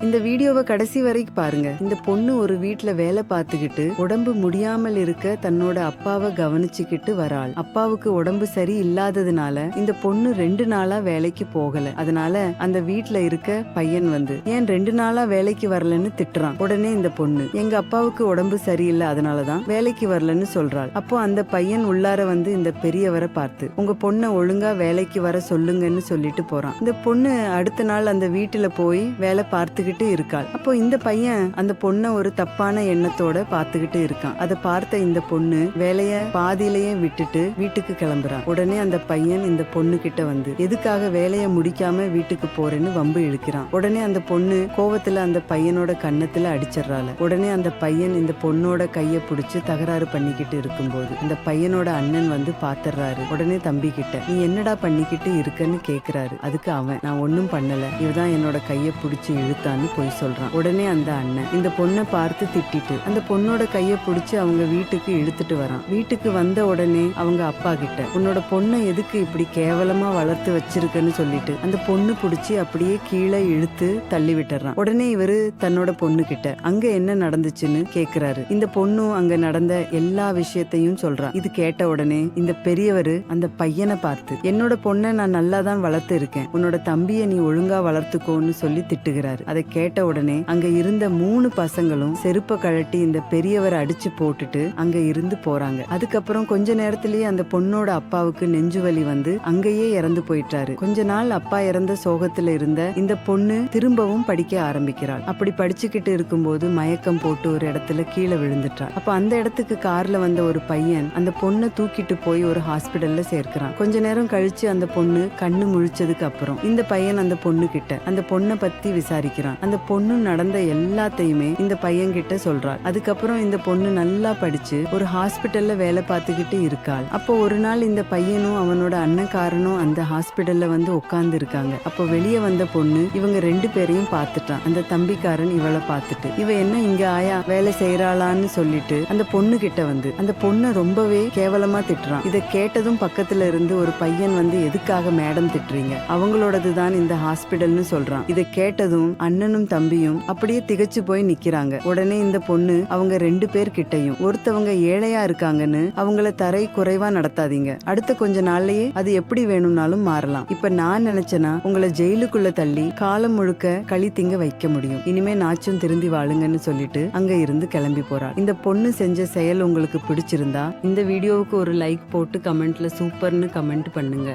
இந்த வீடியோவை கடைசி வரைக்கும் பாருங்க. இந்த பொண்ணு ஒரு வீட்ல வேலை பார்த்துக்கிட்டு உடம்பு முடியாமல் இருக்க தன்னோட அப்பாவை கவனிச்சுக்கிட்டு வராள். அப்பாவுக்கு உடம்பு சரி இல்லாததுனால இந்த பொண்ணு ரெண்டு நாளா வேலைக்கு போகல. அதனால அந்த வீட்ல இருக்க பையன் வந்து ஏன் ரெண்டு நாளா வேலைக்கு வரலன்னு திட்டுறான். உடனே இந்த பொண்ணு எங்க அப்பாவுக்கு உடம்பு சரியில்லை அதனாலதான் வேலைக்கு வரலன்னு சொல்றாள். அப்போ அந்த பையன் உள்ளார வந்து இந்த பெரியவரை பார்த்து உங்க பொண்ணை ஒழுங்கா வேலைக்கு வர சொல்லுங்கன்னு சொல்லிட்டு போறான். இந்த பொண்ணு அடுத்த நாள் அந்த வீட்டுல போய் வேலை பார்த்துக்கிட்டு இருக்காள். அப்போ இந்த பையன் அந்த பொண்ணை ஒரு தப்பான எண்ணத்தோட பார்த்துக்கிட்டு இருக்கான். அதை பார்த்த இந்த பொண்ணு வேலைய பாதியிலேயே விட்டுட்டு வீட்டுக்கு கிளம்புறான் உடனே அந்த பையன் இந்த பொண்ணு கிட்ட வந்து எதுக்காக வேலைய முடிக்காம வீட்டுக்கு போறேன்னு வம்பு இழுக்கிறான். உடனே அந்த பொண்ணு கோவத்துல அந்த பையனோட கன்னத்துல அடிச்சிடறாள். உடனே அந்த பையன் இந்த பொண்ணோட கைய பிடிச்சு தகராறு பண்ணிக்கிட்டு இருக்கும்போது இந்த பையனோட அண்ணன் வந்து பாத்துறாரு உடனே தம்பி கிட்ட நீ என்னடா பண்ணிக்கிட்டு இருக்கன்னு கேக்குறாரு. அதுக்கு அவன் நான் ஒன்னும் பண்ணல. இதுதான் என்னோட கைய பிடிச்சு போறான்னு போய் சொல்றான். உடனே அந்த அண்ணன் இந்த பொண்ணை பார்த்து திட்டிட்டு அந்த பொண்ணோட கைய புடிச்சு அவங்க வீட்டுக்கு இழுத்துட்டு வரான். வீட்டுக்கு வந்த உடனே அவங்க அப்பா கிட்ட உன்னோட பொண்ணை எதுக்கு இப்படி கேவலமா வளர்த்து வச்சிருக்கன்னு சொல்லிட்டு அந்த பொண்ணு பிடிச்சி அப்படியே கீழே இழுத்து தள்ளி விட்டுறான். உடனே இவரு தன்னோட பொண்ணு கிட்ட அங்க என்ன நடந்துச்சுன்னு கேக்குறாரு. இந்த பொண்ணும் அங்க நடந்த எல்லா விஷயத்தையும் சொல்றான் இது கேட்ட உடனே இந்த பெரியவரு அந்த பையனை பார்த்து என்னோட பொண்ணை நான் நல்லா தான் வளர்த்து இருக்கேன். உன்னோட தம்பியை நீ ஒழுங்கா வளர்த்துக்கோன்னு சொல்லி திட்டுகிறாரு. அதை கேட்ட உடனே அங்க இருந்த மூணு பசங்களும் செருப்ப கழட்டி இந்த பெரியவரை அடிச்சு போட்டுட்டு அங்க இருந்து போறாங்க. அதுக்கப்புறம் கொஞ்ச நேரத்திலேயே அந்த பொண்ணோட அப்பாவுக்கு நெஞ்சு வலி வந்து அங்கேயே இறந்து போயிட்டாரு. கொஞ்ச நாள் அப்பா இறந்த சோகத்துல இருந்த இந்த பொண்ணு திரும்பவும் படிக்க ஆரம்பிக்கிறாள். அப்படி படிச்சுக்கிட்டு இருக்கும்போது மயக்கம் போட்டு ஒரு இடத்துல கீழே விழுந்துட்டாள் அப்ப அந்த இடத்துக்கு கார்ல வந்த ஒரு பையன் அந்த பொண்ணை தூக்கிட்டு போய் ஒரு ஹாஸ்பிடல்ல சேர்க்கிறான். கொஞ்ச நேரம் கழிச்சு அந்த பொண்ணு கண்ணு முழிச்சதுக்கு அப்புறம் இந்த பையன் அந்த பொண்ணு கிட்ட அந்த பொண்ணை பத்தி விசாரிக்கிறான். அந்த பொண்ணு நடந்த எல்லாத்தையுமே இந்த பையன் கிட்ட சொல்றாள். அதுக்கப்புறம் இந்த பொண்ணு நல்லா படிச்சு ஒரு ஹாஸ்பிடல்ல வேலை பார்த்துக்கிட்டு இருக்காள். அப்போ ஒரு நாள் இந்த பையனும் அவனோட அண்ணக்காரனும் அந்த ஹாஸ்பிடல்ல வந்து உட்கார்ந்து இருக்காங்க அப்போ வெளியே வந்த பொண்ணு இவங்க ரெண்டு பேரையும் பார்த்துட்டான். அந்த தம்பிக்காரன் இவளை பார்த்துட்டு இவ என்ன இங்க ஆயா? வேலை செய்யறாளான்னு சொல்லிட்டு அந்த பொண்ணு கிட்ட வந்து அந்த பொண்ணை ரொம்பவே கேவலமா திட்டுறான். இதை கேட்டதும் பக்கத்துல இருந்து ஒரு பையன் வந்து எதுக்காக மேடம் திட்டுறீங்க? அவங்களோடது தான் இந்த ஹாஸ்பிட்டல்னு சொல்றான். இதை கேட்டதும் அண்ணன் அண்ணனும் தம்பியும் அப்படியே திகைச்சு போய் நிக்கிறாங்க. உடனே இந்த பொண்ணு அவங்க ரெண்டு பேர் கிட்டையும் ஒருத்தவங்க ஏழையா இருக்காங்கன்னு அவங்கள தரை குறைவா நடத்தாதீங்க. அடுத்த கொஞ்ச நாள்லயே அது எப்படி வேணும்னாலும் மாறலாம். இப்ப நான் நினைச்சேனா உங்களை ஜெயிலுக்குள்ள தள்ளி காலம் முழுக்க களி திங்க வைக்க முடியும். இனிமே நாச்சும் திருந்தி வாழுங்கன்னு சொல்லிட்டு அங்க இருந்து கிளம்பி போறாள். இந்த பொண்ணு செஞ்ச செயல் உங்களுக்கு பிடிச்சிருந்தா இந்த வீடியோவுக்கு ஒரு லைக் போட்டு கமெண்ட்ல சூப்பர்னு கமெண்ட் பண்ணுங்க.